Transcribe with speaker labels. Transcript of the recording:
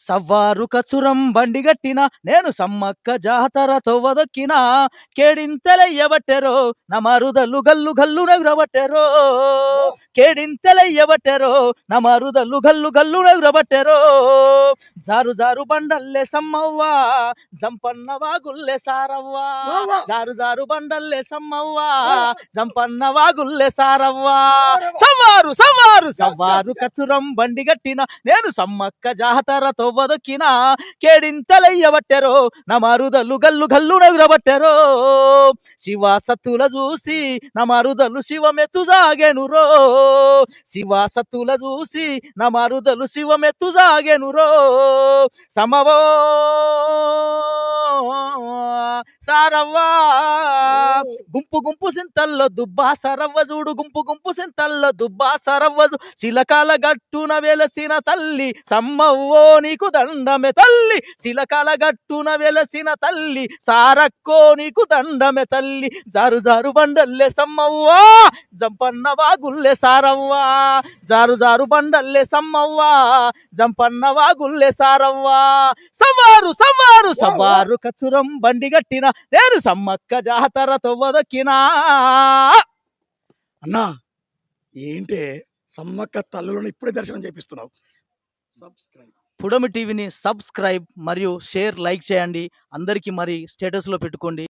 Speaker 1: సవ్వారు కచురం బండిగట్టిన నేను సమ్మక్క జాతర తొవ్వదొక్కిన కేడింతలయ్యబట్టెరో నమరుదల్లు గల్లు గల్లు నగురబట్టెరో. కేడింతలయ్యబట్టెరో నమరుదల్లు గల్లు గల్లు నగురబట్టెరో. జారు జారు బండల్లే సమ్మవ్వా జంపన్న వాగుల్లే సారవ్వా. జారు జారు బండల్లే సమ్మవ్వా జంపన్న వాగుల్లే సారవ్వా. సవ్వారు సవ్వారు సవ్వారు కచురం బండి గట్టిన నేను సమ్మక్క జాతర తొవ్వదొక్కిన కేడింతలయ్యబట్టెరో నమరుదల్లు గల్లు గల్లు నగురబట్టెరో శివ సత్తుల చూసి నమరుదలు శివమెత్తు సాగెనురో శివ సత్తుల చూసి నమరుదలు శివమెత్తు సాగెనురో సమవో సారవ్వా గుంపు గుంపు సింతల్లో దుబ్బా సరవ్వ చూడు గుంపు గుంపు సింతల్లో దుబ్బా సరవ్వ శిలకాల గట్టున వెలసిన తల్లి సమ్మవ్వో నీకు దండమే తల్లి శిలకాల గట్టున వెలసిన తల్లి సారక్కో నీకు దండమే తల్లి జారు జారు బండల్లే సమ్మవ్వా జంపన్న వాగుల్లే సారవ్వా జారు జారు బండల్లే సమ్మవ్వా జంపన్న వాగుల్లే సారవ్వా సవారు సవారు సవారు కచురం బండి గట్టిన నేను సమ్మక్క జాతర తొవ్వదొక్కినా.
Speaker 2: అన్నా ఏంటే సమ్మక్క తల్లులను ఇప్పుడే దర్శనం చేపిస్తున్నావు? సబ్స్క్రైబ్
Speaker 1: పుడమి టీవీని సబ్స్క్రైబ్ మరియు షేర్ లైక్ చేయండి. అందరికీ మరి స్టేటస్లో పెట్టుకోండి.